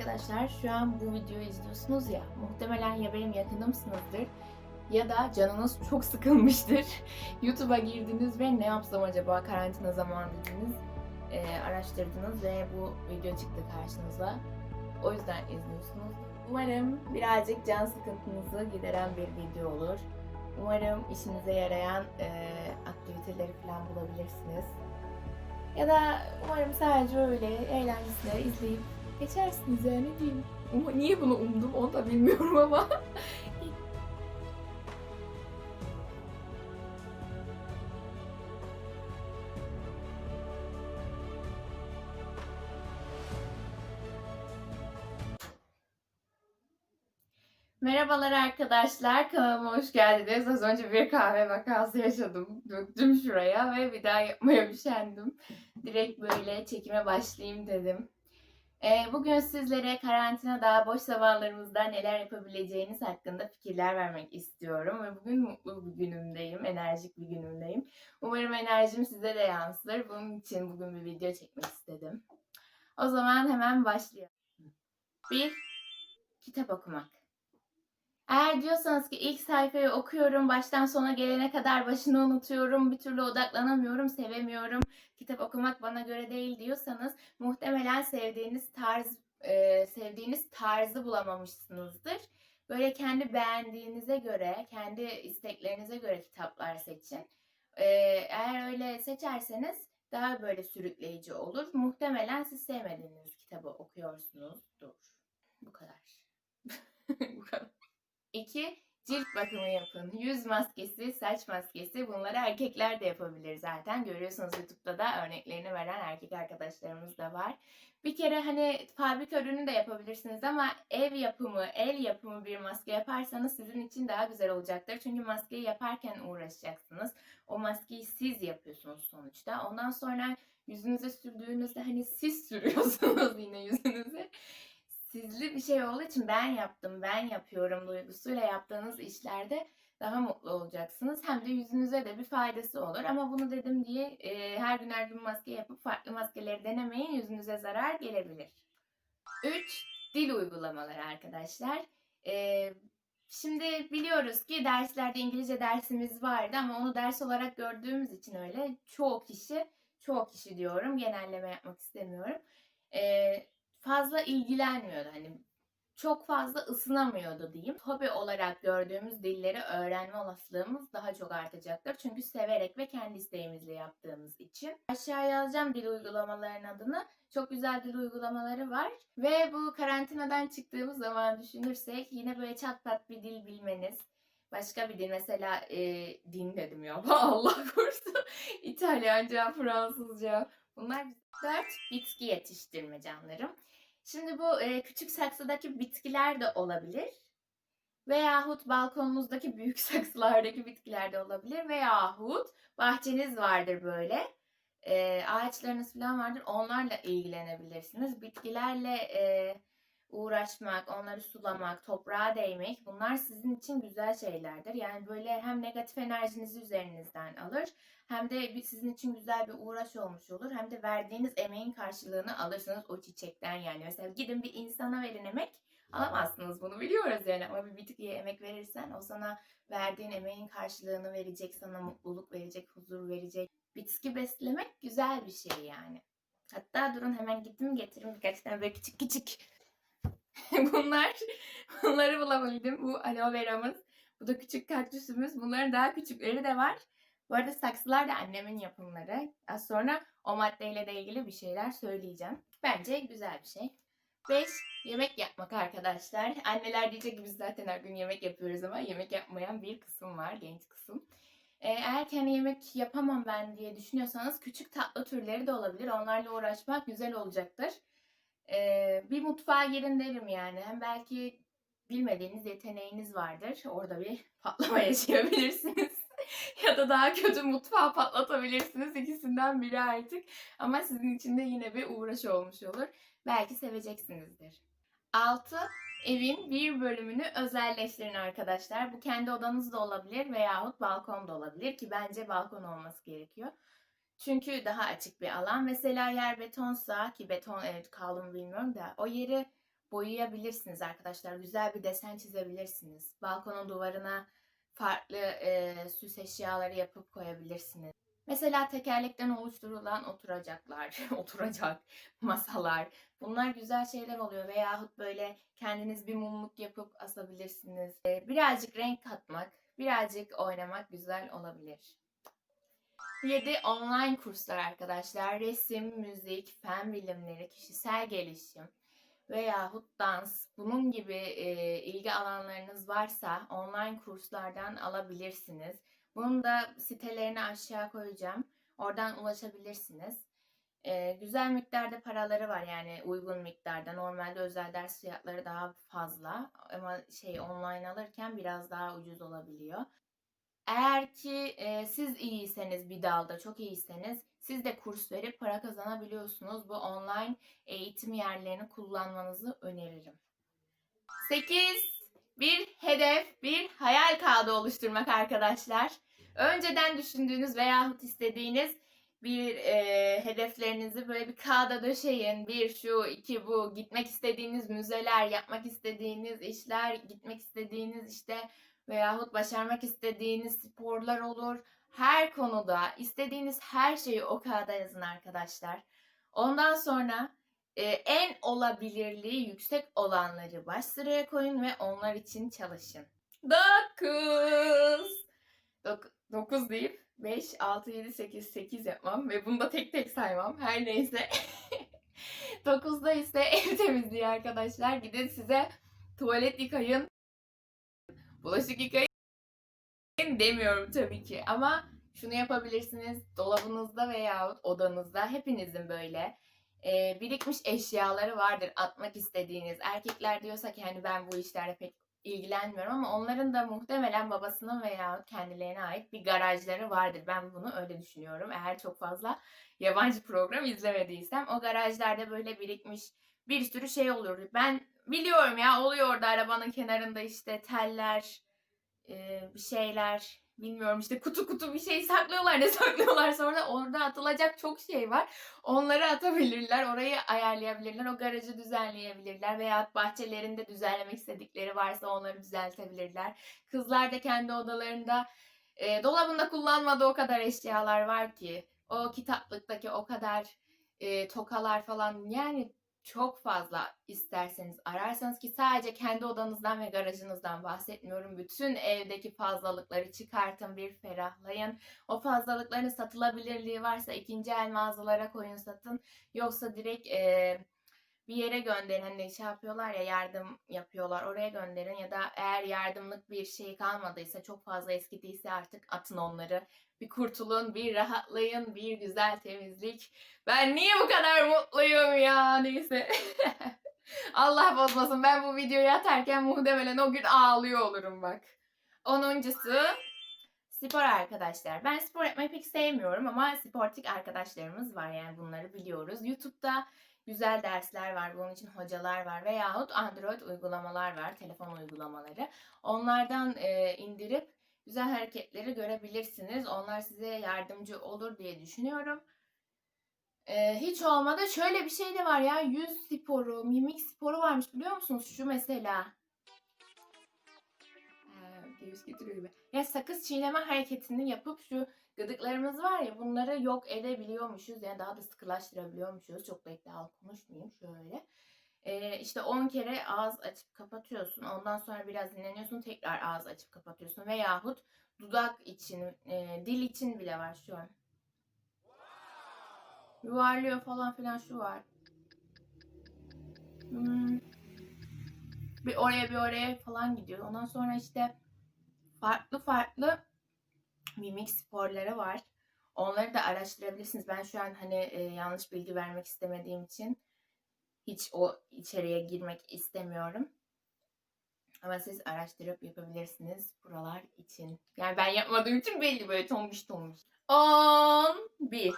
arkadaşlar şu an bu videoyu izliyorsunuz ya muhtemelen ya benim yakınımsınızdır ya da canınız çok sıkılmıştır. YouTube'a girdiniz ve ne yapsam acaba karantina zamanı dediniz. Ee, araştırdınız ve bu video çıktı karşınıza. O yüzden izliyorsunuz. Umarım birazcık can sıkıntınızı gideren bir video olur. Umarım işinize yarayan e, aktiviteleri falan bulabilirsiniz. Ya da umarım sadece öyle eğlencesine izleyip geçersiniz yani ne diyeyim. Ama niye bunu umdum onu da bilmiyorum ama. Merhabalar arkadaşlar, kanalıma hoş geldiniz. Az önce bir kahve vakası yaşadım. Döktüm şuraya ve bir daha yapmaya üşendim. Direkt böyle çekime başlayayım dedim. Ee, bugün sizlere karantinada boş zamanlarımızda neler yapabileceğiniz hakkında fikirler vermek istiyorum. Ve bugün mutlu bir günümdeyim, enerjik bir günümdeyim. Umarım enerjim size de yansır. Bunun için bugün bir video çekmek istedim. O zaman hemen başlayalım. 1. Kitap okumak. Eğer diyorsanız ki ilk sayfayı okuyorum, baştan sona gelene kadar başını unutuyorum, bir türlü odaklanamıyorum, sevemiyorum, kitap okumak bana göre değil diyorsanız muhtemelen sevdiğiniz tarz e, sevdiğiniz tarzı bulamamışsınızdır. Böyle kendi beğendiğinize göre, kendi isteklerinize göre kitaplar seçin. E, eğer öyle seçerseniz daha böyle sürükleyici olur. Muhtemelen siz sevmediğiniz kitabı okuyorsunuzdur. Bu kadar. Bu kadar. 2. Cilt bakımı yapın. Yüz maskesi, saç maskesi bunları erkekler de yapabilir zaten. Görüyorsunuz YouTube'da da örneklerini veren erkek arkadaşlarımız da var. Bir kere hani fabrika ürünü de yapabilirsiniz ama ev yapımı, el yapımı bir maske yaparsanız sizin için daha güzel olacaktır. Çünkü maskeyi yaparken uğraşacaksınız. O maskeyi siz yapıyorsunuz sonuçta. Ondan sonra yüzünüze sürdüğünüzde hani siz sürüyorsunuz yine yüzünüze sizli bir şey olduğu için ben yaptım, ben yapıyorum duygusuyla yaptığınız işlerde daha mutlu olacaksınız. Hem de yüzünüze de bir faydası olur. Ama bunu dedim diye e, her gün her gün maske yapıp farklı maskeleri denemeyin. Yüzünüze zarar gelebilir. 3. Dil uygulamaları arkadaşlar. E, şimdi biliyoruz ki derslerde İngilizce dersimiz vardı ama onu ders olarak gördüğümüz için öyle çoğu kişi, çoğu kişi diyorum genelleme yapmak istemiyorum. E, fazla ilgilenmiyordu. Hani çok fazla ısınamıyordu diyeyim. Hobi olarak gördüğümüz dilleri öğrenme olasılığımız daha çok artacaktır. Çünkü severek ve kendi isteğimizle yaptığımız için. Aşağıya yazacağım dil uygulamalarının adını. Çok güzel dil uygulamaları var. Ve bu karantinadan çıktığımız zaman düşünürsek yine böyle çat pat bir dil bilmeniz. Başka bir dil mesela e, din dedim ya. Allah korusun. İtalyanca, Fransızca. Bunlar dört bitki yetiştirme canlarım. Şimdi bu e, küçük saksıdaki bitkiler de olabilir. Veyahut balkonunuzdaki büyük saksılardaki bitkiler de olabilir. Veyahut bahçeniz vardır böyle. E, ağaçlarınız falan vardır. Onlarla ilgilenebilirsiniz. Bitkilerle e, uğraşmak, onları sulamak, toprağa değmek bunlar sizin için güzel şeylerdir. Yani böyle hem negatif enerjinizi üzerinizden alır hem de sizin için güzel bir uğraş olmuş olur. Hem de verdiğiniz emeğin karşılığını alırsınız o çiçekten yani. Mesela gidin bir insana verin emek alamazsınız bunu biliyoruz yani ama bir bitkiye emek verirsen o sana verdiğin emeğin karşılığını verecek, sana mutluluk verecek, huzur verecek. Bitki beslemek güzel bir şey yani. Hatta durun hemen gittim getireyim birkaç tane böyle küçük küçük Bunlar, bunları bulabildim. Bu aloe veramız. Bu da küçük kaktüsümüz. Bunların daha küçükleri de var. Bu arada saksılar da annemin yapımları. Az sonra o maddeyle de ilgili bir şeyler söyleyeceğim. Bence güzel bir şey. 5. Yemek yapmak arkadaşlar. Anneler diyecek ki biz zaten her gün yemek yapıyoruz ama yemek yapmayan bir kısım var. Genç kısım. Ee, eğer kendi yemek yapamam ben diye düşünüyorsanız küçük tatlı türleri de olabilir. Onlarla uğraşmak güzel olacaktır. Ee, bir mutfağa girin derim yani. Hem belki bilmediğiniz yeteneğiniz vardır. Orada bir patlama yaşayabilirsiniz. ya da daha kötü mutfağı patlatabilirsiniz. İkisinden biri artık. Ama sizin için de yine bir uğraş olmuş olur. Belki seveceksinizdir. 6. Evin bir bölümünü özelleştirin arkadaşlar. Bu kendi odanız da olabilir veyahut balkon da olabilir ki bence balkon olması gerekiyor. Çünkü daha açık bir alan. Mesela yer betonsa ki beton evet kaldı mı bilmiyorum da o yeri boyayabilirsiniz arkadaşlar. Güzel bir desen çizebilirsiniz. Balkonun duvarına farklı e, süs eşyaları yapıp koyabilirsiniz. Mesela tekerlekten oluşturulan oturacaklar, oturacak masalar. Bunlar güzel şeyler oluyor. Veyahut böyle kendiniz bir mumluk yapıp asabilirsiniz. E, birazcık renk katmak, birazcık oynamak güzel olabilir. 7 online kurslar arkadaşlar. Resim, müzik, fen bilimleri, kişisel gelişim veyahut dans bunun gibi e, ilgi alanlarınız varsa online kurslardan alabilirsiniz. Bunun da sitelerini aşağı koyacağım. Oradan ulaşabilirsiniz. E, güzel miktarda paraları var yani uygun miktarda. Normalde özel ders fiyatları daha fazla ama şey online alırken biraz daha ucuz olabiliyor. Eğer ki e, siz iyiyseniz bir dalda çok iyiyseniz siz de kurs verip para kazanabiliyorsunuz. Bu online eğitim yerlerini kullanmanızı öneririm. 8. Bir hedef, bir hayal kağıdı oluşturmak arkadaşlar. Önceden düşündüğünüz veyahut istediğiniz bir e, hedeflerinizi böyle bir kağıda döşeyin. Bir şu, iki bu, gitmek istediğiniz müzeler, yapmak istediğiniz işler, gitmek istediğiniz işte veyahut başarmak istediğiniz sporlar olur. Her konuda istediğiniz her şeyi o kağıda yazın arkadaşlar. Ondan sonra e, en olabilirliği yüksek olanları baş sıraya koyun ve onlar için çalışın. 9 9 deyip 5, 6, 7, 8, 8 yapmam ve bunu da tek tek saymam. Her neyse. 9'da ise ev temizliği arkadaşlar. Gidin size tuvalet yıkayın, bulaşık yıkayın demiyorum tabii ki. Ama şunu yapabilirsiniz. Dolabınızda veya odanızda hepinizin böyle e, birikmiş eşyaları vardır atmak istediğiniz. Erkekler diyorsa ki hani ben bu işlerle pek ilgilenmiyorum ama onların da muhtemelen babasının veya kendilerine ait bir garajları vardır. Ben bunu öyle düşünüyorum. Eğer çok fazla yabancı program izlemediysem o garajlarda böyle birikmiş bir sürü şey olur. Ben biliyorum ya oluyor da arabanın kenarında işte teller, e, bir şeyler bilmiyorum işte kutu kutu bir şey saklıyorlar ne saklıyorlar sonra orada atılacak çok şey var. Onları atabilirler, orayı ayarlayabilirler, o garajı düzenleyebilirler veya bahçelerinde düzenlemek istedikleri varsa onları düzeltebilirler. Kızlar da kendi odalarında e, dolabında kullanmadığı o kadar eşyalar var ki o kitaplıktaki o kadar e, tokalar falan yani çok fazla isterseniz ararsanız ki sadece kendi odanızdan ve garajınızdan bahsetmiyorum. Bütün evdeki fazlalıkları çıkartın bir ferahlayın. O fazlalıkların satılabilirliği varsa ikinci el mağazalara koyun satın. Yoksa direkt e, bir yere gönderin. Hani şey yapıyorlar ya yardım yapıyorlar. Oraya gönderin ya da eğer yardımlık bir şey kalmadıysa çok fazla eskidiyse artık atın onları. Bir kurtulun, bir rahatlayın, bir güzel temizlik. Ben niye bu kadar mutluyum ya neyse. Allah bozmasın ben bu videoyu atarken muhtemelen o gün ağlıyor olurum bak. Onuncusu spor arkadaşlar. Ben spor yapmayı pek sevmiyorum ama sportik arkadaşlarımız var yani bunları biliyoruz. YouTube'da güzel dersler var. Bunun için hocalar var. Veyahut Android uygulamalar var. Telefon uygulamaları. Onlardan e, indirip güzel hareketleri görebilirsiniz. Onlar size yardımcı olur diye düşünüyorum. E, hiç olmadı şöyle bir şey de var ya. Yüz sporu, mimik sporu varmış biliyor musunuz? Şu mesela. Ee, getiriyor gibi. Ya sakız çiğneme hareketini yapıp şu gıdıklarımız var ya bunları yok edebiliyormuşuz. Yani daha da sıkılaştırabiliyormuşuz. Çok da iddialı konuşmayayım şöyle. Ee, işte 10 kere ağız açıp kapatıyorsun. Ondan sonra biraz dinleniyorsun. Tekrar ağız açıp kapatıyorsun. Veyahut dudak için, e, dil için bile var şu an. Yuvarlıyor falan filan şu var. Hmm. Bir oraya bir oraya falan gidiyor. Ondan sonra işte farklı farklı mimik sporları var. Onları da araştırabilirsiniz. Ben şu an hani e, yanlış bilgi vermek istemediğim için hiç o içeriye girmek istemiyorum. Ama siz araştırıp yapabilirsiniz buralar için. Yani ben yapmadığım için belli böyle tombiş tombiş. 11.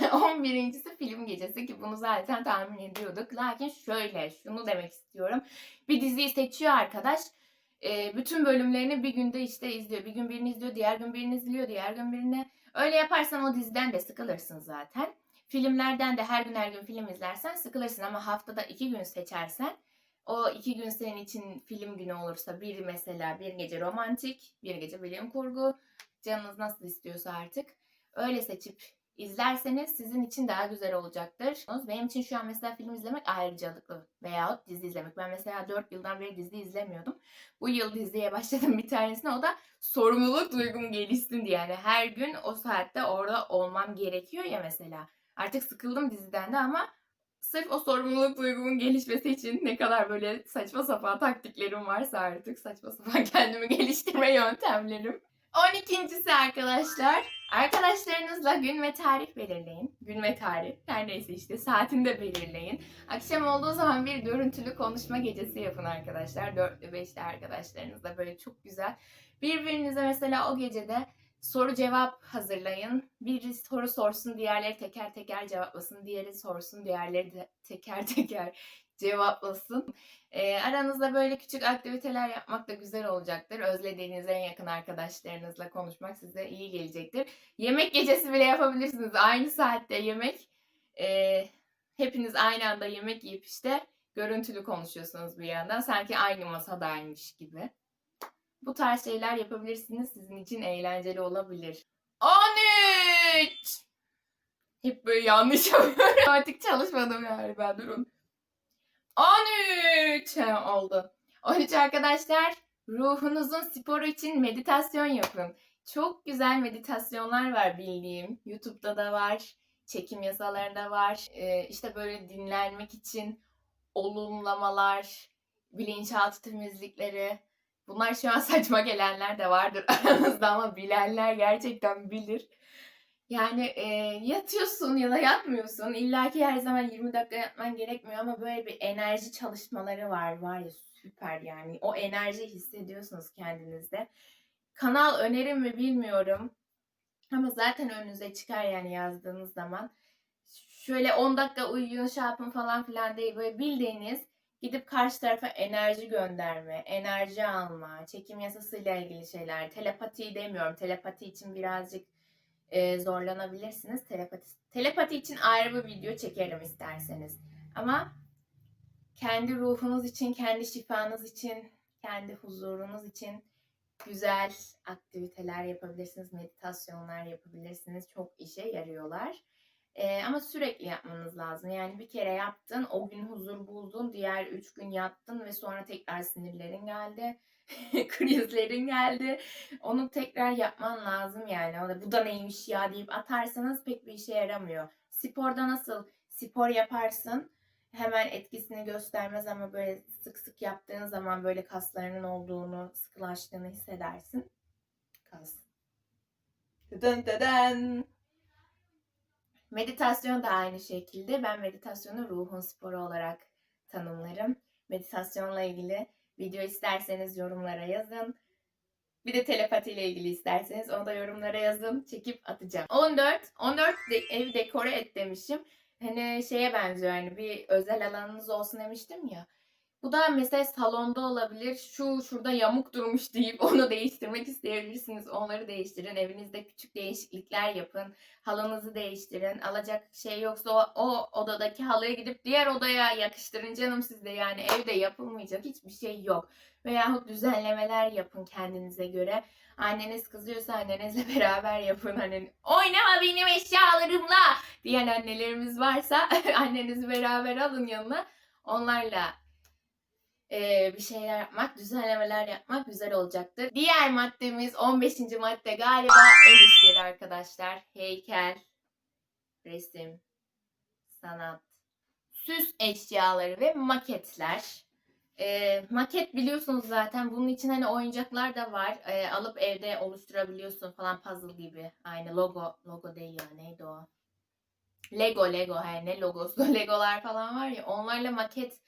11.si film gecesi ki bunu zaten tahmin ediyorduk. Lakin şöyle şunu demek istiyorum. Bir diziyi seçiyor arkadaş e, bütün bölümlerini bir günde işte izliyor. Bir gün birini izliyor, diğer gün birini izliyor, diğer gün birini. Öyle yaparsan o diziden de sıkılırsın zaten. Filmlerden de her gün her gün film izlersen sıkılırsın ama haftada iki gün seçersen O iki gün senin için film günü olursa bir mesela bir gece romantik, bir gece bilim kurgu. Canınız nasıl istiyorsa artık. Öyle seçip izlerseniz sizin için daha güzel olacaktır. Benim için şu an mesela film izlemek ayrıcalıklı veyahut dizi izlemek. Ben mesela 4 yıldan beri dizi izlemiyordum. Bu yıl diziye başladım bir tanesine. O da sorumluluk duygum gelişsin diye. Yani her gün o saatte orada olmam gerekiyor ya mesela. Artık sıkıldım diziden de ama sırf o sorumluluk duygumun gelişmesi için ne kadar böyle saçma sapan taktiklerim varsa artık saçma sapan kendimi geliştirme yöntemlerim. 12.si arkadaşlar. Arkadaşlarınızla gün ve tarih belirleyin. Gün ve tarih. Her neyse işte saatini de belirleyin. Akşam olduğu zaman bir görüntülü konuşma gecesi yapın arkadaşlar. 4 ve 5'li arkadaşlarınızla böyle çok güzel. Birbirinize mesela o gecede soru cevap hazırlayın. Biri soru sorsun, diğerleri teker teker cevaplasın. Diğeri sorsun, diğerleri de teker teker cevaplasın. Ee, aranızda böyle küçük aktiviteler yapmak da güzel olacaktır. Özlediğiniz en yakın arkadaşlarınızla konuşmak size iyi gelecektir. Yemek gecesi bile yapabilirsiniz. Aynı saatte yemek. Ee, hepiniz aynı anda yemek yiyip işte görüntülü konuşuyorsunuz bir yandan. Sanki aynı masadaymış gibi. Bu tarz şeyler yapabilirsiniz. Sizin için eğlenceli olabilir. 13! Hep böyle yanlış yapıyorum. Artık çalışmadım galiba durun. 13 He, oldu. 13 arkadaşlar ruhunuzun sporu için meditasyon yapın. Çok güzel meditasyonlar var bildiğim. YouTube'da da var. Çekim yasalarında var. Ee, işte böyle dinlenmek için olumlamalar, bilinçaltı temizlikleri. Bunlar şu an saçma gelenler de vardır aranızda ama bilenler gerçekten bilir. Yani e, yatıyorsun ya da yatmıyorsun. İlla ki her zaman 20 dakika yatman gerekmiyor ama böyle bir enerji çalışmaları var. Var ya süper yani. O enerjiyi hissediyorsunuz kendinizde. Kanal önerim mi bilmiyorum. Ama zaten önünüze çıkar yani yazdığınız zaman. Şöyle 10 dakika uyuyun şey yapın falan filan değil. Böyle bildiğiniz gidip karşı tarafa enerji gönderme, enerji alma, çekim yasasıyla ilgili şeyler. Telepati demiyorum. Telepati için birazcık e, zorlanabilirsiniz. Telepati, telepati için ayrı bir video çekerim isterseniz. Ama kendi ruhunuz için, kendi şifanız için, kendi huzurunuz için güzel aktiviteler yapabilirsiniz, meditasyonlar yapabilirsiniz. Çok işe yarıyorlar. Ee, ama sürekli yapmanız lazım. Yani bir kere yaptın, o gün huzur buldun, diğer üç gün yattın ve sonra tekrar sinirlerin geldi, krizlerin geldi. Onu tekrar yapman lazım yani. O da, bu da neymiş ya deyip atarsanız pek bir işe yaramıyor. Sporda nasıl spor yaparsın, hemen etkisini göstermez ama böyle sık sık yaptığın zaman böyle kaslarının olduğunu, sıkılaştığını hissedersin. Kas. Dın dın. Meditasyon da aynı şekilde. Ben meditasyonu ruhun sporu olarak tanımlarım. Meditasyonla ilgili video isterseniz yorumlara yazın. Bir de telepati ile ilgili isterseniz onu da yorumlara yazın. Çekip atacağım. 14. 14 de, evi dekore et demişim. Hani şeye benziyor yani bir özel alanınız olsun demiştim ya. Bu da mesela salonda olabilir. Şu şurada yamuk durmuş deyip onu değiştirmek isteyebilirsiniz. Onları değiştirin. Evinizde küçük değişiklikler yapın. Halınızı değiştirin. Alacak şey yoksa o, o odadaki halıya gidip diğer odaya yakıştırın canım sizde. Yani evde yapılmayacak hiçbir şey yok. Veyahut düzenlemeler yapın kendinize göre. Anneniz kızıyorsa annenizle beraber yapın. Hani oynama benim eşyalarımla diyen annelerimiz varsa annenizi beraber alın yanına. Onlarla e, bir şeyler yapmak, düzenlemeler yapmak güzel olacaktır. Diğer maddemiz 15. madde galiba el işleri arkadaşlar. Heykel, resim, sanat, süs eşyaları ve maketler. E, maket biliyorsunuz zaten. Bunun için hani oyuncaklar da var. E, alıp evde oluşturabiliyorsun falan puzzle gibi. Aynı logo. Logo değil ya neydi o? Lego Lego. He, ne logosu? Legolar falan var ya. Onlarla maket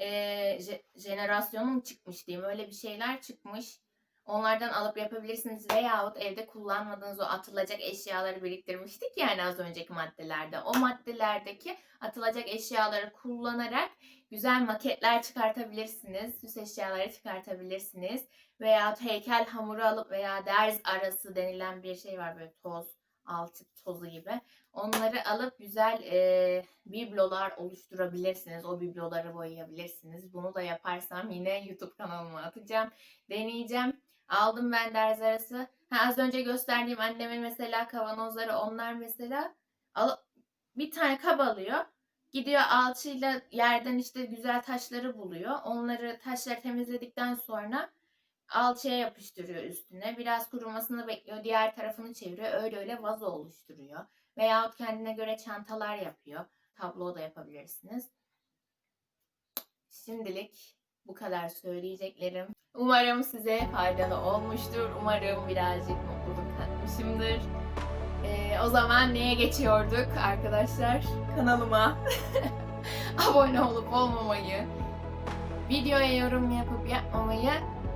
e, je, jenerasyonun çıkmış diyeyim. Öyle bir şeyler çıkmış. Onlardan alıp yapabilirsiniz veyahut evde kullanmadığınız o atılacak eşyaları biriktirmiştik yani az önceki maddelerde. O maddelerdeki atılacak eşyaları kullanarak güzel maketler çıkartabilirsiniz. Süs eşyaları çıkartabilirsiniz. Veyahut heykel hamuru alıp veya derz arası denilen bir şey var böyle toz alçık tozu gibi. Onları alıp güzel e, biblolar oluşturabilirsiniz. O bibloları boyayabilirsiniz. Bunu da yaparsam yine YouTube kanalıma atacağım. Deneyeceğim. Aldım ben ders arası. Ha, az önce gösterdiğim annemin mesela kavanozları onlar mesela al, bir tane kab alıyor. Gidiyor alçıyla yerden işte güzel taşları buluyor. Onları taşları temizledikten sonra alçıya yapıştırıyor üstüne. Biraz kurumasını bekliyor. Diğer tarafını çeviriyor. Öyle öyle vazo oluşturuyor. Veyahut kendine göre çantalar yapıyor. Tablo da yapabilirsiniz. Şimdilik bu kadar söyleyeceklerim. Umarım size faydalı olmuştur. Umarım birazcık mutluluk katmışımdır. Ee, o zaman neye geçiyorduk arkadaşlar? Kanalıma abone olup olmamayı, videoya yorum yapıp yapmamayı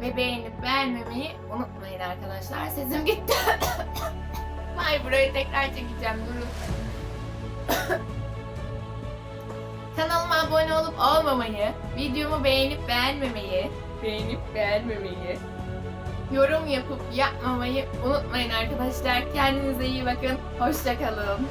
ve beğenip beğenmemeyi unutmayın arkadaşlar. Sesim gitti. Ay burayı tekrar çekeceğim durun. Kanalıma abone olup olmamayı, videomu beğenip beğenmemeyi, beğenip beğenmemeyi, yorum yapıp yapmamayı unutmayın arkadaşlar. Kendinize iyi bakın. Hoşçakalın.